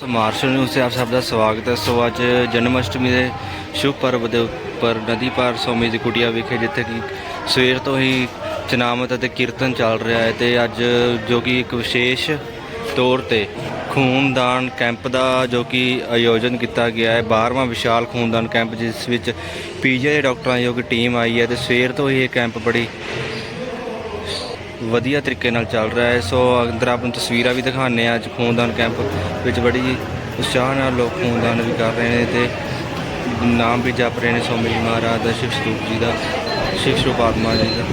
Martial news ਤੇ ਆਪ ਸਭ ਦਾ ਸਵਾਗਤ ਹੈ। ਸੋ ਅੱਜ ਜਨਮ ਅਸ਼ਟਮੀ ਦੇ ਸ਼ੁਭ ਪਰਵ ਦੇ ਉੱਪਰ ਨਦੀ ਪਾਰ ਸੋਮੀ ਦੀ ਕੁਟੀਆ ਵਿਖੇ, ਜਿੱਥੇ ਕਿ ਸਵੇਰ ਤੋਂ ਹੀ ਚਨਾਮਤ ਅਤੇ ਕੀਰਤਨ ਚੱਲ ਰਿਹਾ ਹੈ ਤੇ ਅੱਜ ਜੋ ਕਿ ਇੱਕ ਵਿਸ਼ੇਸ਼ ਤੌਰ ਤੇ ਖੂਨਦਾਨ ਕੈਂਪ ਦਾ ਜੋ ਕਿ ਆਯੋਜਨ ਕੀਤਾ ਗਿਆ ਹੈ 12ਵਾਂ ਵਿਸ਼ਾਲ ਖੂਨਦਾਨ ਕੈਂਪ, ਜਿਸ ਵਿੱਚ ਪੀਜੀਆਈ ਡਾਕਟਰਾਂ ਦੀ ਜੋ ਕਿ ਟੀਮ ਆਈ ਹੈ ਤੇ ਸਵੇਰ ਤੋਂ ਹੀ ਇਹ ਕੈਂਪ ਬੜੀ ਵਧੀਆ ਤਰੀਕੇ ਨਾਲ ਚੱਲ ਰਿਹਾ ਹੈ। ਸੋ ਅੰਦਰ ਆਪ ਨੂੰ ਤਸਵੀਰਾਂ ਵੀ ਦਿਖਾਉਂਦੇ ਆ ਅੱਜ ਖੂਨਦਾਨ ਕੈਂਪ ਵਿੱਚ ਬੜੀ ਉਤਸ਼ਾਹ ਨਾਲ ਲੋਕ ਖੂਨਦਾਨ ਵੀ ਕਰ ਰਹੇ ਨੇ ਤੇ ਨਾਮ ਵੀ ਜਪ ਰਹੇ ਨੇ ਸਵਾਮੀ ਜੀ ਮਹਾਰਾਜ ਦਾ ਸ਼ਿਵ ਸਰੂਪ ਜੀ ਦਾ, ਸ਼ਿਵ ਸਰੂਪ ਆਤਮਾ ਜੀ ਦਾ।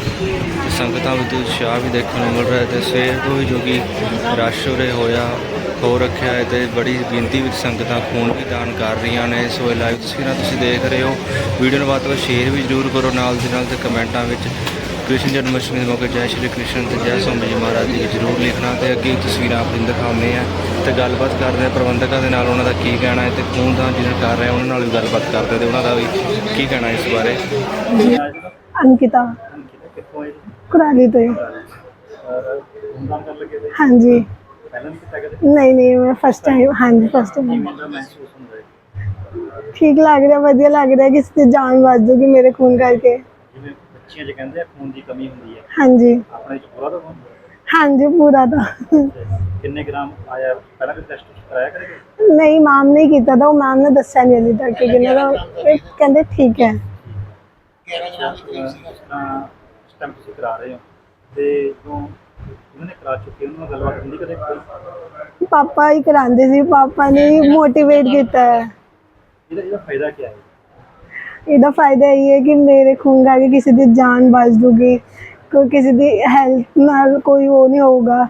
ਤੇ ਸੰਗਤਾਂ ਵਿੱਚ ਉਤਸ਼ਾਹ ਵੀ ਦੇਖਣ ਨੂੰ ਮਿਲ ਰਿਹਾ ਹੈ ਤੇ ਸਵੇਰ ਤੋਂ ਹੀ ਜੋ ਕਿ ਰਸ਼ ਉਰੇ ਹੋਇਆ ਹੋ ਰੱਖਿਆ ਹੈ ਤੇ ਬੜੀ ਗਿਣਤੀ ਵਿੱਚ ਸੰਗਤਾਂ ਖੂਨ ਵੀ ਦਾਨ ਕਰ ਰਹੀਆਂ ਨੇ। ਸੋ ਇਹ ਲਾਈਵ ਤਸਵੀਰਾਂ ਤੁਸੀਂ ਦੇਖ ਰਹੇ ਹੋ। ਵੀਡੀਓ ਨੂੰ ਵੱਧ ਤੋਂ ਵੱਧ ਸ਼ੇਅਰ ਵੀ ਜ਼ਰੂਰ ਕਰੋ ਨਾਲ ਦੀ ਨਾਲ ਤੇ ਕਮੈਂਟਾਂ ਵਿੱਚ ਕ੍ਰਿਸ਼ਨ ਜਨਮ ਅਸ਼ਟਮੀ ਦੇ ਮੌਕੇ ਜੈ ਸ਼੍ਰੀ ਕ੍ਰਿਸ਼ਨ ਤੇ ਜੈ ਸਵਾਮੀ ਜੀ ਮਹਾਰਾਜ ਜੀ ਜ਼ਰੂਰ ਲਿਖਣਾ ਤੇ ਅੱਗੇ ਤਸਵੀਰਾਂ ਆਪ ਨੂੰ ਦਿਖਾਉਂਦੇ ਆ ਤੇ ਗੱਲਬਾਤ ਕਰਦੇ ਆ ਪ੍ਰਬੰਧਕਾਂ ਦੇ ਨਾਲ ਉਹਨਾਂ ਦਾ ਕੀ ਕਹਿਣਾ ਹੈ ਤੇ ਖੂਨਦਾਨ ਜਿਹਨਾਂ ਕਰ ਰਹੇ ਉਹਨਾਂ ਨਾਲ ਵੀ ਗੱਲਬਾਤ ਕਰਦੇ ਤੇ ਉਹਨਾਂ ਦਾ ਵੀ ਕੀ ਕਹਿਣਾ ਇਸ ਬਾਰੇ। ਅੰਕਿਤਾ, ਕੁਰਾਲੀ ਤੋਂ ਹਾਂਜੀ। ਨਹੀਂ ਨਹੀਂ, ਮੈਂ ਫਸਟ ਟਾਈਮ ਹਾਂਜੀ ਫਸਟ ਟਾਈਮ ਠੀਕ ਲੱਗ ਰਿਹਾ, ਵਧੀਆ ਲੱਗ ਰਿਹਾ, ਕਿਸੇ ਦੀ ਜਾਨ ਬਚ ਜੂਗੀ ਮੇਰੇ ਖੂਨ ਕਰਕੇ। ਬੱਚੀਆਂ ਜੇ ਕਹਿੰਦੇ ਆ ਖੂਨ ਦੀ ਕਮੀ ਹੁੰਦੀ ਹੈ। ਹਾਂਜੀ। ਆਪਣੇ ਚ ਪੂਰਾ ਤਾਂ ਖੂਨ? ਹਾਂਜੀ ਪੂਰਾ ਤਾਂ। ਕਿੰਨੇ ਗ੍ਰਾਮ ਆਇਆ? ਪਹਿਲਾਂ ਵੀ ਟੈਸਟ ਕਰਾਇਆ ਕਰੇਗਾ? ਨਹੀਂ ਮਾਮ ਨੇ ਕੀਤਾ ਤਾਂ ਉਹ ਮੈਮ ਨੇ ਦੱਸਿਆ ਨਹੀਂ ਅਜੇ ਤੱਕ ਕਿ ਕਿੰਨਾ ਦਾ ਇਹ ਕਹਿੰਦੇ ਠੀਕ ਹੈ। ਸਟੈਂਪ ਤੁਸੀਂ ਕਰਾ ਰਹੇ ਹੋ। ਤੇ ਜੋ ਉਹਨਾਂ ਨੇ ਕਰਾ ਚੁੱਕੇ ਉਹਨਾਂ ਨਾਲ ਗੱਲਬਾਤ ਹੁੰਦੀ ਕਦੇ ਕੋਈ? ਪਾਪਾ ਹੀ ਕਰਾਉਂਦੇ ਸੀ ਪਾਪਾ ਨੇ ਮੋਟੀਵੇਟ ਕੀਤਾ ਹੈ। ਇਹਦਾ ਇਹਦਾ ਫਾਇਦਾ ਕੀ ਹੈ? ਇਹਦਾ ਫਾਇਦਾ ਇਹ ਹੈ ਕਿ ਮੇਰੇ ਖੂਨ ਕਰਕੇ ਕਿਸੇ ਦੀ ਜਾਨ ਬਚ ਜੂਗੀ ਕੋਈ ਕਿਸੇ ਦੀ ਹੈਲਥ ਨਾਲ ਕੋਈ ਉਹ ਨਹੀਂ ਹੋਊਗਾ।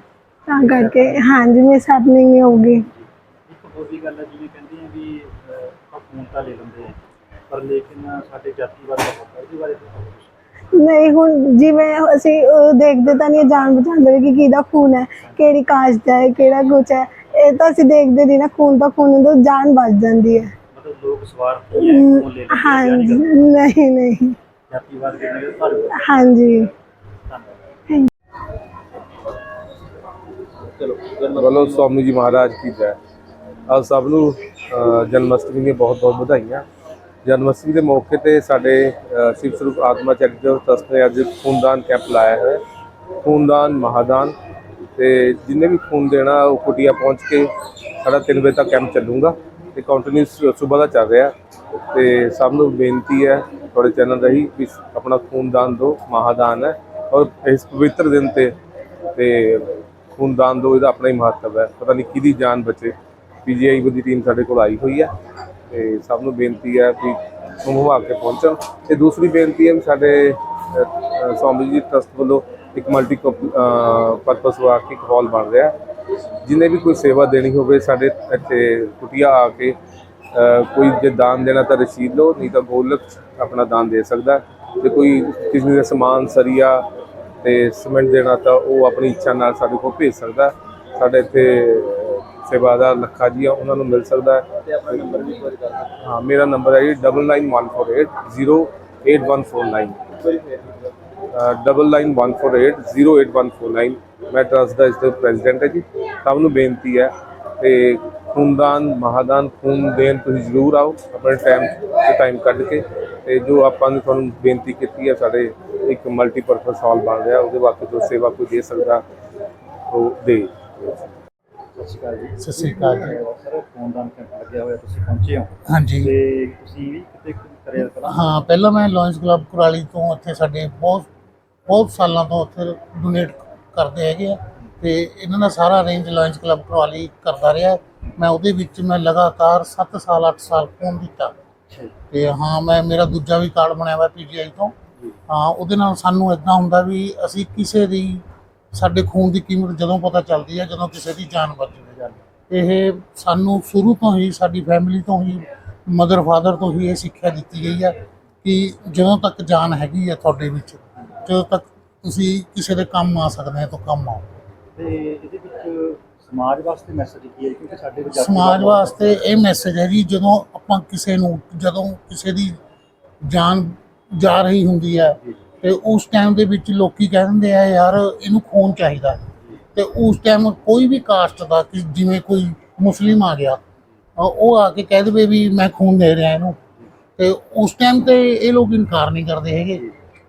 ਤਾਂ ਕਰਕੇ ਹਾਂਜੀ ਮਿਸ ਹੈਪਨਿੰਗ ਨਹੀਂ ਹੋਊਗੀ। ਇੱਕ ਹੋਰ ਵੀ ਗੱਲ ਹੈ ਜਿਵੇਂ ਕਹਿੰਦੇ ਆ ਵੀ ਅਹ, ਆਪਾਂ ਖੂਨ ਤਾਂ ਲੈ ਲੈਂਦੇ ਆ ਪਰ ਲੇਕਿਨ ਸਾਡੇ ਜਾਤੀ ਬਾਰੇ ਪਤਾ ਇਹਦੇ ਬਾਰੇ ਤਾਂ ਪਤਾ ਕੁਛ। ਨਹੀਂ ਹੁਣ ਜਿਵੇਂ ਅਸੀਂ ਦੇਖਦੇ ਤਾਂ ਨਹੀਂ ਜਾਨ ਬਚਾਉਂਦੇ ਕਿ ਕਿਹਦਾ ਖੂਨ ਹੈ ਕਿਹੜੀ ਕਾਸਟ ਦਾ ਹੈ ਕਿਹੜਾ ਕੁਛ ਹੈ ਇਹ ਤਾਂ ਅਸੀਂ ਦੇਖਦੇ ਨਹੀਂ ਨਾ ਖੂਨ ਤਾਂ ਖੂਨ ਤੋਂ ਜਾਨ ਬਚ ਜਾਂਦੀ ਹੈ। ਲੋਕ ਸਵਾਰਥੀ ਹੈ ਖੂਨ ਲੈ ਲੈਂਦੇ ਆ ਹਾਂਜੀ ਜਾਨੀ ਨਹੀਂ ਨਹੀਂ। ਜਾਤੀਵਾਦ ਦੇ ਭਾਰੂ ਹੈ ਹਾਂਜੀ। ਚਲੋ ਵੱਲੋਂ ਸਵਾਮੀ ਜੀ ਮਹਾਰਾਜ ਕੀ ਜੈ। ਆਪ ਸਭ ਨੂੰ ਅ, ਜਨਮ ਅਸ਼ਟਮੀ ਦੀਆਂ ਬਹੁਤ ਬਹੁਤ ਵਧਾਈਆਂ। ਜਨਮ ਅਸ਼ਟਮੀ ਦੇ ਮੌਕੇ ਤੇ ਸਾਡੇ ਅ, ਸ਼ਿਵ ਸਰੂਪ ਆਤਮਾ ਚੈਰੀਟੇਬਲ ਟਰਸਟ ਨੇ ਅੱਜ ਖੂਨਦਾਨ ਕੈਂਪ ਲਾਇਆ ਹੈ ਖੂਨਦਾਨ ਮਹਾਦਾਨ ਤੇ ਜਿੰਨੇ ਵੀ ਖੂਨ ਦੇਣਾ ਉਹ ਕੁਟੀਆ ਪਹੁੰਚ ਕੇ ਸਾਡਾ 3 ਵਜੇ ਤੱਕ ਕੈਂਪ ਚੱਲੂਗਾ। ਤੇ ਕੰਟੀਨਿਊਸ ਸਵੇਰ ਦਾ ਚੱਲ ਰਿਹਾ ਤੇ ਸਭ ਨੂੰ ਬੇਨਤੀ ਹੈ ਤੁਹਾਡੇ ਚੈਨਲ ਰਹੀ ਵੀ ਆਪਣਾ ਖੂਨਦਾਨ ਦਿਓ, ਮਹਾਦਾਨ ਹੈ ਔਰ ਇਸ ਪਵਿੱਤਰ ਦਿਨ ਤੇ ਤੇ ਖੂਨਦਾਨ ਦੋ ਇਹਦਾ ਆਪਣਾ ਹੀ ਮਹੱਤਵ ਹੈ। ਪਤਾ ਨਹੀਂ ਕਿਹਦੀ ਜਾਨ ਬਚੇ। ਪੀਜੀਆਈ ਦੀ ਟੀਮ ਸਾਡੇ ਕੋਲ ਆਈ ਹੋਈ ਹੈ ਤੇ ਸਭ ਨੂੰ ਬੇਨਤੀ ਹੈ ਵੀ ਸਮੂਹ ਕੇ ਪਹੁੰਚਣ। ਤੇ ਦੂਸਰੀ ਬੇਨਤੀ ਹੈ ਵੀ ਸਾਡੇ ਸਵਾਮੀ ਜੀ ਟਰਸਟ ਵੱਲੋਂ ਇੱਕ ਮਲਟੀ ਪਰਪਸ ਇੱਕ ਹਾਲ ਬਣ ਰਿਹਾ। ਹੈ। ਜਿਹਨੇ ਵੀ ਕੋਈ ਸੇਵਾ ਦੇਣੀ ਹੋਵੇ ਸਾਡੇ ਇੱਥੇ ਕੁਟੀਆ ਆ ਕੇ ਕੋਈ ਜੇ ਦਾਨ ਦੇਣਾ ਤਾਂ ਰਸੀਦ ਲਓ ਨਹੀਂ ਤਾਂ ਗੋਲਕ ਆਪਣਾ ਦਾਨ ਦੇ ਸਕਦਾ। ਤੇ ਕੋਈ ਕਿਸੇ ਦਾ ਸਮਾਨ ਸਰੀਆ ਤੇ ਸਿਮੈਂਟ ਦੇਣਾ ਤਾਂ ਉਹ ਆਪਣੀ ਇੱਛਾ ਨਾਲ ਸਾਡੇ ਕੋਲ ਭੇਜ ਸਕਦਾ। ਸਾਡੇ ਇੱਥੇ ਸੇਵਾਦਾਰ ਲੱਖਾ ਜੀ ਆ ਉਹਨਾਂ ਨੂੰ ਮਿਲ ਸਕਦਾ ਹੈ ਮੇਰਾ ਨੰਬਰ ਹੈ ਜੀ 9914808149 ਮੈਂ ਟਰਸਟ ਦਾ ਇਸ ਦੇ ਪ੍ਰੈਜ਼ੀਡੈਂਟ ਹੈ ਜੀ। ਸਭ ਨੂੰ ਬੇਨਤੀ ਹੈ ਤੇ ਖੂਨਦਾਨ ਮਹਾਦਾਨ ਖੂਨ ਦੇਣ ਤੁਸੀਂ ਜ਼ਰੂਰ ਆਓ ਆਪਣੇ ਟਾਈਮ ਤੇ ਟਾਈਮ ਕੱਢ ਕੇ ਤੇ ਜੋ ਆਪਾਂ ਨੇ ਤੁਹਾਨੂੰ ਬੇਨਤੀ ਕੀਤੀ ਹੈ ਸਾਡੇ ਇੱਕ ਮਲਟੀਪਰਪਸ ਹਾਲ ਬਣ ਰਿਹਾ ਉਹਦੇ ਵਾਸਤੇ ਜੋ ਸੇਵਾ ਕੋਈ ਦੇ ਸਕਦਾ ਉਹ ਦੇ। ਸਤਿ ਸ਼੍ਰੀ ਅਕਾਲ ਜੀ। ਸਤਿ ਸ੍ਰੀ ਅਕਾਲ ਜੀ। ਸਰ ਖੂਨਦਾਨ ਕੈਂਪ ਲੱਗਿਆ ਹੋਇਆ ਤੁਸੀਂ ਪਹੁੰਚੇ ਹੋ। ਹਾਂਜੀ। ਤੇ ਤੁਸੀਂ ਵੀ ਕਿਤੇ ਕਰਿਆ ਪਹਿਲਾਂ ਹਾਂ ਪਹਿਲਾਂ ਮੈਂ ਲਾਇਨਸ ਕਲੱਬ ਕੁਰਾਲੀ ਤੋਂ ਇੱਥੇ ਸਾਡੇ ਬਹੁਤ ਬਹੁਤ ਸਾਲਾਂ ਤੋਂ ਉੱਥੇ ਡੋਨੇਟ ਕਰਦੇ ਹੈਗੇ ਆ ਤੇ ਇਹਨਾਂ ਦਾ ਸਾਰਾ ਅਰੇਂਜ ਲਾਇੰਸ ਕਲੱਬ ਕੁਰਾਲੀ ਕਰਦਾ ਰਿਹਾ। ਮੈਂ ਉਹਦੇ ਵਿੱਚ ਮੈਂ ਲਗਾਤਾਰ 7 ਸਾਲ 8 ਸਾਲ ਖੂਨ ਦਿੱਤਾ। ਤੇ ਹਾਂ, ਮੈਂ, ਮੇਰਾ ਦੂਜਾ ਵੀ ਕਾਰਡ ਬਣਿਆ ਹੋਇਆ ਪੀਜੀਆਈ ਤੋਂ। ਹਾਂ, ਉਹਦੇ ਨਾਲ ਸਾਨੂੰ ਇਦਾਂ ਹੁੰਦਾ ਵੀ ਅਸੀਂ ਕਿਸੇ ਦੀ, ਸਾਡੇ ਖੂਨ ਦੀ ਕੀਮਤ ਜਦੋਂ ਪਤਾ ਚੱਲਦੀ ਹੈ ਜਦੋਂ ਕਿਸੇ ਦੀ ਜਾਨ ਬਚ ਜਾਵੇ ਇਹ ਸਾਨੂੰ ਸ਼ੁਰੂ ਤੋਂ ਹੀ, ਸਾਡੀ ਫੈਮਿਲੀ ਤੋਂ ਹੀ ਮਦਰ ਫਾਦਰ ਤੋਂ ਹੀ ਇਹ ਸਿੱਖਿਆ ਦਿੱਤੀ ਗਈ ਹੈ ਕਿ ਜਦੋਂ ਤੱਕ ਜਾਨ ਹੈਗੀ ਹੈ ਤੁਹਾਡੇ ਵਿੱਚ, ਜਦੋਂ ਤੱਕ ਤੁਸੀਂ ਕਿਸੇ ਦੇ ਕੰਮ ਆ ਸਕਦੇ ਹੋ ਤਾਂ ਕੰਮ ਆਓ। ਤੇ ਇਹਦੇ ਵਿੱਚ ਸਮਾਜ ਵਾਸਤੇ ਮੈਸੇਜ ਕੀ ਹੈ? ਕਿਉਂਕਿ ਸਾਡੇ ਵਿੱਚ ਸਮਾਜ ਵਾਸਤੇ ਇਹ ਮੈਸੇਜ ਹੈ ਜੀ ਜਦੋਂ ਆਪਾਂ ਕਿਸੇ ਨੂੰ ਜਦੋਂ ਕਿਸੇ ਦੀ ਜਾਨ ਜਾ ਰਹੀ ਹੁੰਦੀ ਹੈ ਤੇ ਉਸ ਟਾਈਮ ਦੇ ਵਿੱਚ ਲੋਕੀ ਕਹਿੰਦੇ ਆ ਯਾਰ ਇਹਨੂੰ ਖੂਨ ਚਾਹੀਦਾ ਤੇ ਉਸ ਟਾਈਮ ਕੋਈ ਵੀ ਕਾਸਟ ਦਾ ਕਿ ਜਿਵੇਂ ਕੋਈ ਮੁਸਲਿਮ ਆ ਗਿਆ ਉਹ ਆ ਕੇ ਕਹਿ ਦੇਵੇ ਵੀ ਮੈਂ ਖੂਨ ਦੇ ਰਿਹਾ ਇਹਨੂੰ। ਤੇ ਉਸ ਟਾਈਮ ਤੇ ਇਹ ਲੋਕ ਇਨਕਾਰ ਨਹੀਂ ਕਰਦੇ ਹੈਗੇ।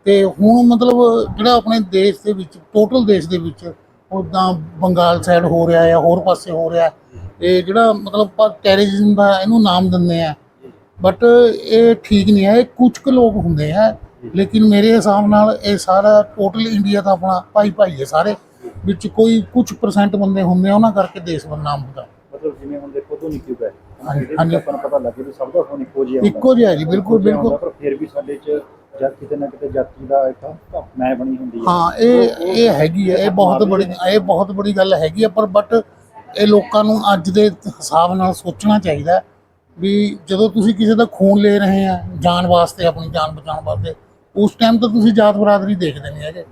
ਤੇ ਹੁਣ ਮਤਲਬ ਜਿਹੜਾ ਆਪਣੇ ਦੇਸ਼ ਦੇ ਵਿੱਚ ਟੋਟਲ ਦੇਸ਼ ਦੇ ਵਿੱਚ ਉਦਾਂ ਬੰਗਾਲ ਸਾਈਡ ਹੋ ਰਿਹਾ ਹੈ ਹੋਰ ਪਾਸੇ ਹੋ ਰਿਹਾ। ਇਹ ਜਿਹੜਾ ਮਤਲਬ ਆਪਾਂ ਟੈਰਰਿਜ਼ਮ ਦਾ ਇਹਨੂੰ ਨਾਮ ਦਿੰਦੇ ਆ ਬਟ ਇਹ ਠੀਕ ਨਹੀਂ ਹੈ ਇਹ ਕੁਝ ਕੁ ਲੋਕ ਹੁੰਦੇ ਆ ਲੇਕਿਨ ਮੇਰੇ ਹਿਸਾਬ ਨਾਲ ਇਹ ਸਾਰਾ ਟੋਟਲ ਇੰਡੀਆ ਦਾ ਆਪਣਾ ਭਾਈ ਭਾਈ ਹੈ ਸਾਰੇ ਵਿੱਚ ਕੋਈ ਕੁਝ ਪਰਸੈਂਟ ਬੰਦੇ ਹੁੰਦੇ ਆ ਉਹਨਾਂ ਕਰਕੇ ਦੇਸ਼ ਬਦਨਾਮ ਹੁੰਦਾ ਮਤਲਬ ਜਿਵੇਂ ਹੁਣ ਦੇਖੋ ਧੋਨੀ ਕਿਉਂ ਹੈ ਹਾਂਜੀ। ਆਪਾਂ ਨੂੰ ਪਤਾ ਲੱਗੇ ਵੀ ਸਭ ਦਾ ਫੋਨ ਇੱਕੋ ਜਿਹਾ। ਇੱਕੋ ਜਿਹਾ ਜੀ ਬਿਲਕੁਲ ਬਿਲਕੁਲ ਪਰ ਫਿਰ ਵੀ ਸਾਡੇ ਚ ਜਦ ਕਿਤੇ ਨਾ ਕਿਤੇ ਜਾਤੀ ਦਾ ਇੱਕ ਮੈਂ ਬਣੀ ਹੁੰਦੀ ਹੈ ਹਾਂ ਇਹ ਇਹ ਹੈਗੀ ਹੈ ਇਹ ਬਹੁਤ ਬੜੀ ਇਹ ਬਹੁਤ ਬੜੀ ਗੱਲ ਹੈਗੀ ਹੈ ਪਰ ਬਟ ਇਹ ਲੋਕਾਂ ਨੂੰ ਅੱਜ ਦੇ ਹਿਸਾਬ ਨਾਲ ਸੋਚਣਾ ਚਾਹੀਦਾ ਵੀ ਜਦੋਂ ਤੁਸੀਂ ਕਿਸੇ ਦਾ ਖੂਨ ਲੈ ਰਹੇ ਆ ਜਾਨ ਵਾਸਤੇ ਆਪਣੀ ਜਾਨ ਬਚਾਉਣ ਵਾਸਤੇ ਉਸ ਟਾਈਮ ਤਾਂ ਤੁਸੀਂ ਜਾਤ ਬਰਾਦਰੀ ਦੇਖਦੇ ਨਹੀਂ ਹੈਗੇ।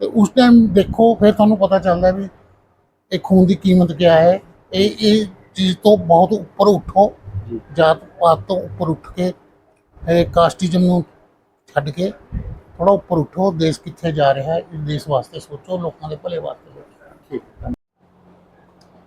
ਤੇ ਉਸ ਟਾਈਮ ਦੇਖੋ ਫਿਰ ਤੁਹਾਨੂੰ ਪਤਾ ਚੱਲਦਾ ਵੀ ਇਹ ਖੂਨ ਦੀ ਕੀਮਤ ਕੀ ਹੈ। ਇਹ ਇਹ ਚੀਜ਼ ਤੋਂ ਬਹੁਤ ਉੱਪਰ ਉੱਠੋ ਜੀ। ਜਾਤ ਪਾਤ ਤੋਂ ਉੱਪਰ ਉੱਠ ਕੇ ਇਹ ਕਾਸਟਿਜ਼ਮ ਨੂੰ ਛੱਡ ਕੇ ਥੋੜਾ ਉੱਪਰ ਉੱਠੋ ਦੇਸ਼ ਕਿੱਥੇ ਜਾ ਰਿਹਾ ਹੈ ਇਸ ਦੇਸ਼ ਵਾਸਤੇ ਸੋਚੋ ਲੋਕਾਂ ਦੇ ਭਲੇ ਵਾਸਤੇ ਸੋਚੋ ਠੀਕ ਹੈ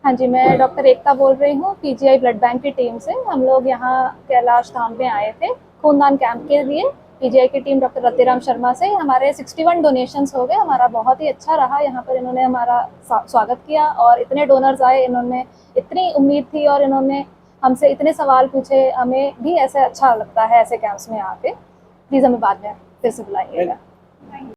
हाँ जी मैं डॉक्टर एकता बोल रही हूँ पीजीआई ब्लड बैंक की टीम से हम लोग यहाँ कैलाश धाम में आए थे खूनदान कैंप के लिए पीजीआई की टीम डॉक्टर रतिराम शर्मा से हमारे 61 डोनेशंस हो गए हमारा बहुत ही अच्छा रहा यहाँ पर इन्होंने हमारा सा- स्वागत किया और इतने डोनर्स आए इन्होंने इतनी उम्मीद थी और इन्होंने हमसे इतने सवाल पूछे हमें भी ऐसे अच्छा लगता है ऐसे कैंप्स में आके प्लीज़ हमें बाद में फिर से बुलाइएगा